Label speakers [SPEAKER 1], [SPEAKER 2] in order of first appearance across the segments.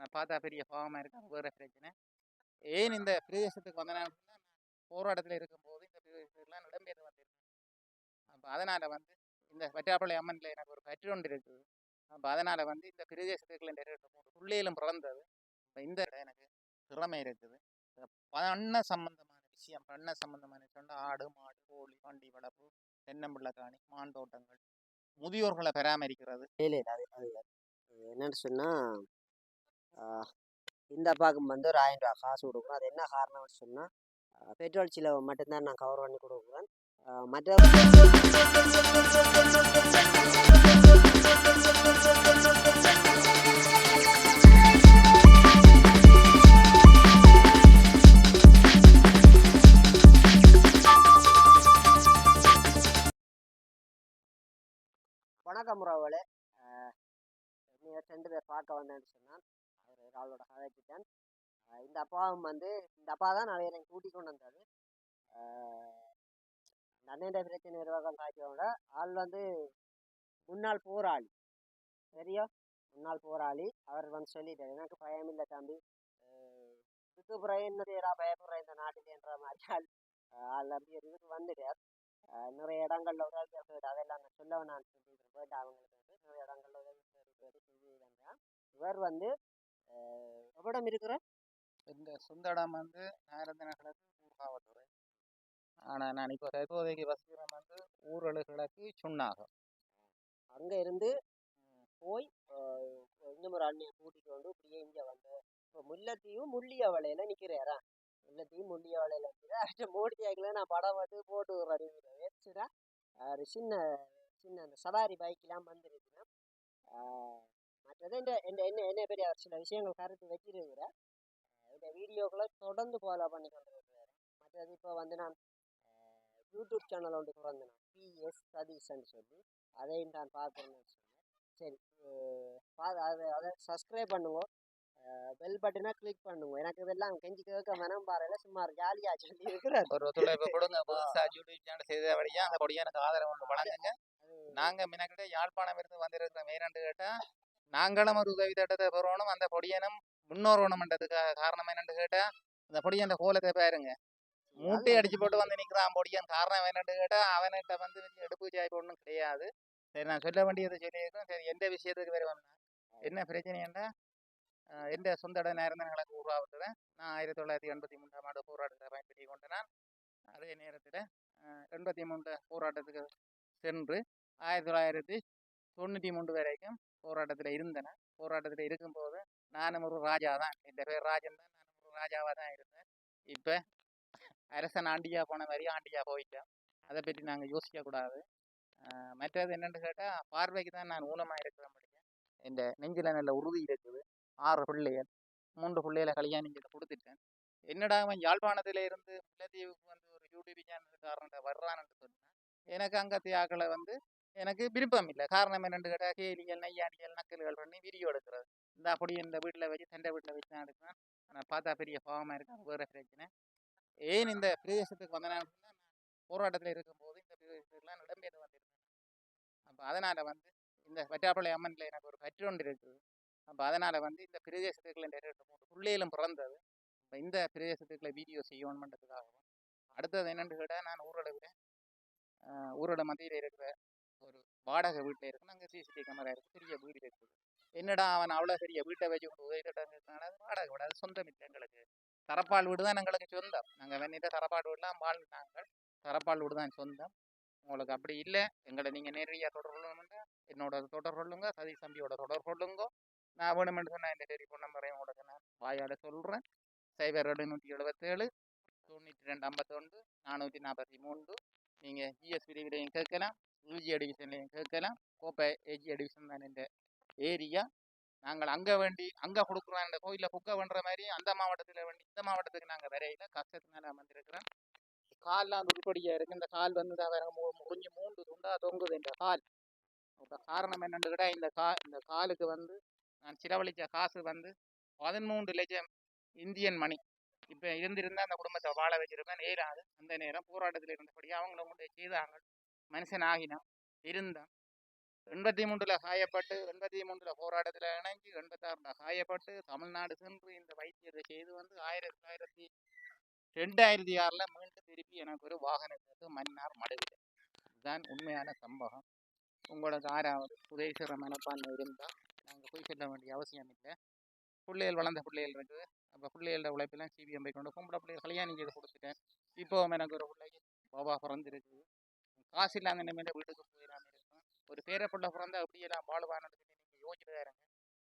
[SPEAKER 1] நான் பார்த்தா பெரிய பாவமாக இருக்கு. அது வேறு பிரச்சனை. ஏன் இந்த பிரதேசத்துக்கு வந்தேன்னா போராட்டத்தில் இருக்கும்போது இந்த பிரதேசத்துக்குலாம் இடம்பெயர்ந்து வந்திருக்கேன் அப்போ அதனால் வந்து இந்த வட்டாப்பள்ளி அம்மனில் எனக்கு ஒரு பற்று ஒன்று இருக்குது அப்போ அதனால் வந்து இந்த பிரதேசத்துக்குள்ள இந்த ரெண்டு மூணு பிள்ளைகளும் பிறந்தது. இப்போ இந்த இடம் எனக்கு திறமை இருக்குது. இந்த பண்ண சம்பந்தமான விஷயம் பண்ண சம்பந்தமான சொன்னால் ஆடு மாடு கோழி வண்டி வளர்ப்பு தென்னம்பிள்ளை காணி மான் தோட்டங்கள் முதியோர்களை பராமரிக்கிறது.
[SPEAKER 2] என்னன்னு சொன்னால் இந்த அப்பாவுக்கு வந்து ஒரு ஆயிரம் ரூபா காசு கொடுக்குறோம் அது என்ன காரணம்னு சொன்னால் பெட்ரோல் செலவு மட்டும்தான் நான் கவர் பண்ணி கொடுக்குறேன். மற்ற வணக்கம் ராவலே ரெண்டு பேர் பார்க்க வந்தேன்னு சொன்னான். அவர் ஒரு ஆளோட கதைச்சிட்டேன் இந்த அப்பாவும் வந்து இந்த அப்பா தான் நிறைய எனக்கு கூட்டி கொண்டு வந்தார். ஆஹ் பிரச்சனை நிர்வாகம் காய்ச்சவங்க ஆள் வந்து முன்னாள் போராளி. சரியா முன்னாள் போராளி. அவர் வந்து சொல்லிட்டார் எனக்கு பயம் இல்லை தம்பி. ஆஹ் இதுக்கு பிறகு என்ன செய்யறா பயப்படுற இந்த நாட்டிலேன்ற மாதிரி. ஆள் ஆள் அப்படி ஒரு இதுக்கு வந்துட்டார். நிறைய இடங்கள்ல உதவி செய்து அதெல்லாம் நான் சொல்ல சொல்லிட்டு போயிட்டு அவங்களுக்கு வந்து நிறைய இடங்கள்ல உதவி செய்து செஞ்சு வந்தேன் இவர் வந்து எவ்விடம் இருக்கிற
[SPEAKER 1] இந்த சொந்த இடம் வந்து நாரந்தன கிழக்கு ஊர்காவத்துறை ஆனால் நான் இப்போ தற்போதைக்கு வசிக்கிறேன் வந்து ஊரலு கிழக்கு சுண்ணாகம்
[SPEAKER 2] அங்க இருந்து போய் இன்னும் ஒரு அண்ணியை கூட்டிட்டு வந்து இப்படியே இங்க வந்து இப்போ முல்லைத்தீவு முள்ளிய வலையில நிக்கிறேரா முல்லைத்தீவு முள்ளிய மோடி சைக்கிள் நான் படம் வந்து போட்டு விடுறேன் வச்சுடா ஒரு சின்ன சின்ன அந்த சவாரி பைக்கெலாம் வந்துருக்குறேன் மற்றது இந்த இந்த என்ன என்ன பெரிய ஒரு சில விஷயங்கள் கருத்து வச்சிருக்கிறேன் இந்த வீடியோக்களை தொடர்ந்து ஃபாலோ பண்ணி கொண்டு மற்றது இப்போ வந்து நான் யூடியூப் சேனல் ஒன்று திறந்தேன் பிஎஸ் சதீஷ்ன்னு சொல்லி. அதையும் நான் பார்க்குறேன்னு சொன்னேன். சரி பா அதை அதை சப்ஸ்கிரைப் பண்ணுவோம் பெல் பட்டனை கிளிக் பண்ணுங்க எனக்கு இதெல்லாம் கெஞ்சி கேட்க மனம் பாருங்க சும்மா ஜாலியாக சொல்லி இருக்கிறார்
[SPEAKER 1] ஒரு ஒத்துழைப்பு கொடுங்க புதுசாக யூடியூப் சேனல் செய்தபடியா அந்த படியா எனக்கு ஆதரவு ஒன்று வழங்குங்க? நாங்கள் மினக்கிட்ட யாழ்ப்பாணம் இருந்து வந்திருக்கிற மெயினண்டு கேட்டால் நாங்களும் ஒரு உதவி திட்டத்தை பெறணும். அந்த பொடியனும் முன்னோர்வணுமன்றதுக்கு காரணம் என்னன்னு கேட்டால் அந்த பொடியன் கோலத்தை பாருங்க. மூட்டை அடிச்சு போட்டு வந்து நிற்கிறான் பொடியன் காரணம் என்னன்னு கேட்டால் அவன்கிட்ட வந்து எடுப்பு சாய்ப்பு ஒன்றும் கிடையாது. சரி நான் சொல்ல வேண்டியதை சொல்லியிருக்கேன். சரி எந்த விஷயத்துக்கு வருவேன்னா என்ன பிரச்சனைன்னா എൻ്റെ சொந்த இட நேரங்களுக்கு உருவாக்குறேன் நான் ஆயிரத்தி தொள்ளாயிரத்தி எண்பத்தி மூன்றாம் ஆண்டு போராட்டத்தை பயன்படுத்தி கொண்டு அதே நேரத்தில் எண்பத்தி மூன்று போராட்டத்துக்கு சென்று ஆயிரத்தி தொள்ளாயிரத்தி தொண்ணூற்றி மூன்று வரைக்கும் போராட்டத்தில் இருந்தேன். போராட்டத்தில் இருக்கும்போது நானும் ஒரு ராஜா தான். என் பேர் ராஜன் தான். நானும் ஒரு ராஜாவாக தான் இருந்தேன். இப்போ அரசன் ஆண்டியா போன மாதிரி ஆண்டியா போயிட்டேன். அதை பற்றி நாங்கள் யோசிக்கக்கூடாது மற்றது என்னென்னு கேட்டால் பார்வைக்கு தான் நான் ஊனமாக இருக்கிற முடியும். இந்த நெஞ்சில் நல்ல உறுதி இருக்குது. ஆறு பிள்ளைகள் மூன்று பிள்ளைகளை கல்யாணம் செய்து கொடுத்துட்டேன் என்னடா அவன் யாழ்ப்பாணத்தில் இருந்து முல்லைத்தீவுக்கு வந்து ஒரு யூடியூப் சேனல்காரன்ட்ட வர்றான்னு சொன்னேன் எனக்கு அங்கத்தியாக்களை வந்து எனக்கு விருப்பம் இல்லை. காரணம் என்னென்னு கேட்டால் கேலிகள் நையாண்டிகள் நக்கல்கள் பண்ணி வீடியோ எடுக்கிறது. இந்த அப்படி இந்த வீட்டில் வச்சு தண்டை வீட்டில் வச்சு தான் எடுக்கிறேன். ஆனால் பார்த்தா பெரிய பாவமாக இருக்கான் வேறு பிரச்சனை. ஏன் இந்த பிரதேசத்துக்கு வந்தேன் போராட்டத்தில் இருக்கும்போது இந்த பிரதேசத்துக்குலாம் இடம்பெயர்ந்து வந்திருக்கேன் அப்போ அதனால் வந்து இந்த வட்டாப்பள்ளி அம்மனில் எனக்கு ஒரு கற்று ஒன்று இருக்குது. அப்போ அதனால் வந்து இந்த பிரதேசத்துக்குள்ள இந்த ரெண்டு மூணு பிள்ளைகளும் பிறந்தது. இப்போ இந்த பிரதேசத்துக்குள்ள வீடியோ செய்யணுமன்றதுக்காகவும். அடுத்தது என்னென்னு கேட்டால் நான் ஊரடவில் ஊரோட மத்தியில் இருக்கிற ஒரு வாடகை வீட்டில் இருக்கு அங்கே சிசிடிவி கேமரா இருக்குது பெரிய வீடு இருக்குது. என்னடா அவன் அவ்வளோ பெரிய வீட்டை வச்சு கொண்டு உதவி திட்டம் அது வாடகை வீடு அது சொந்தம் இல்லை எங்களுக்கு. தரப்பால் வீடு தான் எங்களுக்கு சொந்தம். நாங்கள் வெண்ணிட்ட தரப்பால் வீடுலாம் வாழ்ந்தாங்க. தரப்பால் வீடு தான் சொந்தம். உங்களுக்கு அப்படி இல்லை. எங்களை நீங்கள் நேரடியாக தொடர்பு கொள்ளணும்னா என்னோட தொடர்பு கொள்ளுங்க. சதீஷ் தம்பியோட தொடர்பு கொள்ளுங்க. நான் வேணுமென்று சொன்னால் இந்த டெலிஃபோன் நம்பரையும் முறையும் நான் வாயால் சொல்கிறேன் சைபர் ரெண்டு நூற்றி எழுபத்தேழு தொண்ணூற்றி ரெண்டு ஐம்பத்தொன்று நானூற்றி நாற்பத்தி மூன்று. நீங்கள் ஜிஎஸ் பிரிவிலையும் கேட்கலாம் யூஜி அடிவிஷன்லையும் கேட்கலாம். கோப்பை ஏஜி அடிவிஷன் தான் இந்த ஏரியா. நாங்கள் அங்கே வேண்டி அங்கே கொடுக்குறோம் இந்த கோயிலில் புக்க பண்ணுற மாதிரி அந்த மாவட்டத்தில் வேண்டி இந்த மாவட்டத்துக்கு நாங்கள் வரையில கஷ்டத்தினால வந்திருக்கிறோம் கால்லாம் உருப்படியாக இருக்குது இந்த கால் வந்து தான் வேற முறிஞ்சு மூன்று துண்டாக தொங்குது இந்த கால். இப்போ காரணம் என்னென்னு கேட்டால் இந்த கா இந்த காலுக்கு வந்து நான் செலவழித்த காசு வந்து பதிமூன்று லட்சம் இந்தியன் மணி. இப்போ இருந்திருந்தால் அந்த குடும்பத்தை வாழ வச்சிருப்பேன். நேராது அந்த நேரம் போராட்டத்தில் இருந்தபடி அவங்கள கொண்டு செய்தாங்க மனுஷன் ஆகினான் இருந்தான். எண்பத்தி மூன்றில் காயப்பட்டு எண்பத்தி மூன்றில் போராட்டத்தில் இணைஞ்சு எண்பத்தாறில் காயப்பட்டு தமிழ்நாடு சென்று இந்த வைத்தியத்தை செய்து வந்து ஆயிரத்தி தொள்ளாயிரத்தி ரெண்டாயிரத்தி ஆறில் மீண்டும் திருப்பி எனக்கு ஒரு வாகனத்துக்கு மன்னார் மடுவில் இதுதான் உண்மையான சம்பவம். உங்களுக்கு ஆறாவது உதவி செய்கிற மனப்பான்மை இருந்தால் நாங்கள் போய் செல்ல வேண்டிய அவசியம் இல்லை பிள்ளைகள் வளர்ந்த பிள்ளைகள் இருக்குது. அப்போ பிள்ளைகளோட உழைப்பெல்லாம் சிபிஎம் போய் கொண்டு பொம்பளை பிள்ளைகள் கல்யாணம் செய்து கொடுத்துட்டேன். இப்போ எனக்கு ஒரு பிள்ளைக்கு பாபா பிறந்திருக்கு. காசு இல்லாத நிலைமையில வீட்டுக்கு போயிடாமல் இருக்கும். ஒரு பேர பிள்ளை பிறந்தா அப்படியெல்லாம் வாழ்வானதுக்கு நீங்கள் யோசிச்சுட்டு இருங்க.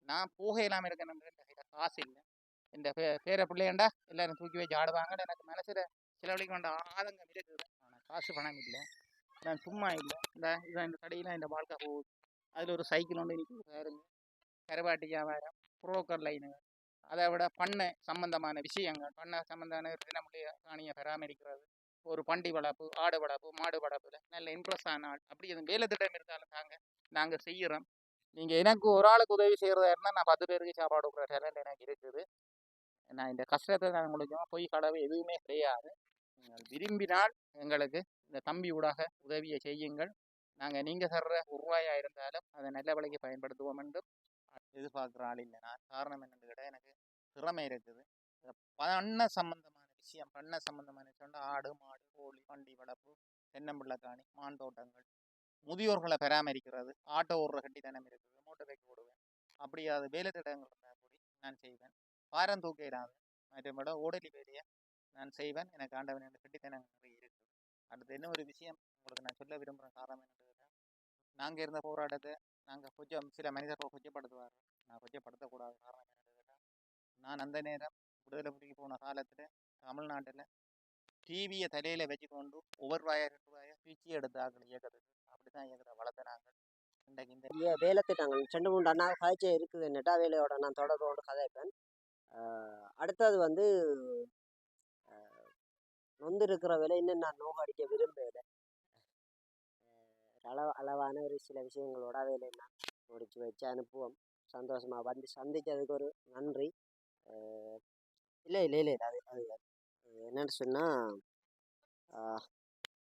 [SPEAKER 1] நான் போக இல்லாமல் இருக்கேன் கையில் காசு இல்லை. இந்த பே பேர பிள்ளையண்டா எல்லாரும் தூக்கி வச்சு ஆடுவாங்கன்னு எனக்கு மனசில் செலவழிக்க வேண்டாம் ஆதங்கம் இருக்குது. ஆனால் காசு பணம் இல்லை. நான் சும்மா இல்லை. இந்த இதான் இந்த கடையில் இந்த வாழ்க்கை போகுது. அதில் ஒரு சைக்கிள் ஒன்று நிற்குது பாருங்க. கருவாட்டு வியாபாரம் புரோக்கர் லைனு அதை விட பண்ணை சம்பந்தமான விஷயங்கள். பண்ணை சம்பந்தமான தினமுடைய காணியை பராமரிக்கிறது. ஒரு பண்டி வளர்ப்பு ஆடு வளர்ப்பு மாடு வளர்ப்புல நல்ல இன்ட்ரெஸ்ட் ஆன ஆள். அப்படி எதுவும் வேலை திட்டம் இருந்தாலும் தாங்க நாங்கள் செய்கிறோம் நீங்கள் எனக்கு ஒரு ஆளுக்கு உதவி செய்கிறதா இருந்தால் நான் பத்து பேருக்கு சாப்பாடு கொடுக்குற டேலண்ட் எனக்கு இருக்குது. நான் இந்த கஷ்டத்தை நான் உங்களுக்கு போய் கடவு எதுவுமே கிடையாது. நீங்கள் விரும்பினால் எங்களுக்கு இந்த தம்பி ஊடாக உதவியை செய்யுங்கள். நாங்கள் நீங்கள் தர்ற ஒரு ரூபாயாக இருந்தாலும் அதை நல்ல வழிக்கு பயன்படுத்துவோம் என்றும் எதிர்பார்க்குற ஆள் இல்லை நான் காரணம் என்னன்னு கேட்டால் எனக்கு திறமை இருக்குது. பண்ண சம்பந்தமான விஷயம் பண்ண சம்பந்தமான சொன்னால் ஆடு மாடு கோழி வண்டி வளர்ப்பு தென்னம்பிள்ளை காணி மான் தோட்டங்கள் முதியோர்களை பராமரிக்கிறது ஆட்டோ ஓடுற கட்டித்தனம் இருக்குது மோட்டர் பைக் ஓடுவேன். அப்படி அது வேலை திட்டங்கள் இருந்தால் கூடி நான் செய்வேன். பாரம் தூக்க இடாது மற்றபட ஓடலி வேலையை நான் செய்வேன். எனக்கு ஆண்டவன் என்ற கட்டித்தனங்கள் இருக்குது. அடுத்து என்ன ஒரு விஷயம் உங்களுக்கு நான் சொல்ல விரும்புகிற காரணம் என்னன்னு நாங்கள் இருந்த போராட்டத்தை நாங்கள் கொஞ்சம் சில மனிதர்கள் கொச்சப்படுத்துவார் நான் கொச்சப்படுத்தக்கூடாத காரணம் என்னன்னு கேட்டால் நான் அந்த நேரம் விடுதலை புலிக்கு போன காலத்தில் தமிழ்நாட்டில் டிவியை தலையில் வச்சுக்கொண்டு ஒவ்வொரு ரூபாயா ரெண்டு ரூபாயா பிச்சு எடுத்து ஆக்கள் இயக்கத்துக்கு அப்படி தான் இயக்கத்தை வளர்த்த நாங்கள். இன்றைக்கு இந்த
[SPEAKER 2] வேலை திட்டங்கள் ரெண்டு மூணு அண்ணா காய்ச்சி நெட்டா வேலையோட நான் தொடர்பு கொண்டு கதைப்பேன். அடுத்தது வந்து நொந்து இருக்கிற வேலை இன்னும் நான் நோகடிக்க விரும்பல அளவு அளவான ஒரு சில விஷயங்களோட வேலை நான் முடிச்சு வச்சு அனுப்புவோம். சந்தோஷமா வந்து சந்திச்சதுக்கு ஒரு நன்றி. இல்லை இல்லை இல்லை அது அது என்னன்னு சொன்னால்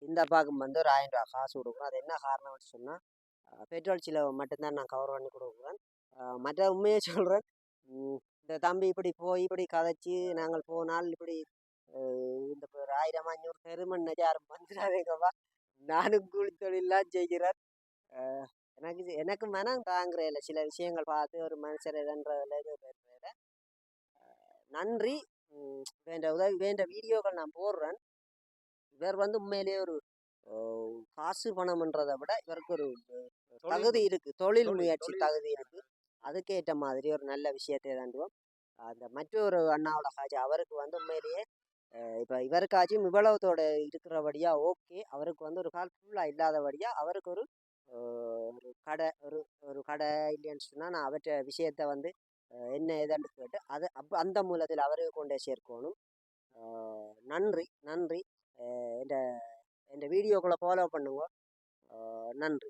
[SPEAKER 2] இந்த அப்பாவுக்கு வந்து ஒரு ஆயிரம் ரூபா காசு கொடுக்குறோம் அது என்ன காரணம்னு சொன்னால் பெட்ரோல் செலவு மட்டும்தான் நான் கவர் பண்ணி கொடுக்குறேன். மற்ற உண்மையை சொல்கிறேன் இந்த தம்பி இப்படி போய் இப்படி கதைச்சி நாங்கள் போனால் இப்படி இந்த ஒரு ஆயிரம் அஞ்சூறு பெருமண்ண யாரும் வந்துடாதேங்கப்பா நானும் கூலி தொழிலாம் செய்கிறேன். ஆஹ் எனக்கு எனக்கு மனம் தாங்குறதில்ல சில விஷயங்கள் பார்த்து ஒரு மனுஷர் எதன்றதில் இது பேசுறதில்ல நன்றி. வேண்ட உதவி வேண்ட வீடியோக்கள் நான் போடுறேன். இவர் வந்து உண்மையிலேயே ஒரு காசு பணம்ன்றதை விட இவருக்கு ஒரு தகுதி இருக்கு. தொழில் முயற்சி தகுதி இருக்கு. அதுக்கேற்ற மாதிரி ஒரு நல்ல விஷயத்தை தாண்டுவோம் அந்த மற்றொரு அண்ணாவோட காட்சி அவருக்கு வந்து உண்மையிலேயே இப்போ இவருக்காச்சும் இவ்வளவுத்தோட இருக்கிறபடியா ஓகே. அவருக்கு வந்து ஒரு கால் ஃபுல்லாக இல்லாதபடியா அவருக்கு ஒரு ஒரு கடை ஒரு ஒரு கடை இல்லைன்னு சொன்னால் நான் அவற்றை விஷயத்த வந்து என்ன ஏதான்னு கேட்டு அதை அப்போ அந்த மூலத்தில் அவருக்கு கொண்டே சேர்க்கணும். நன்றி நன்றி. அஹ், இந்த இந்த ஃபாலோ பண்ணுங்க. நன்றி.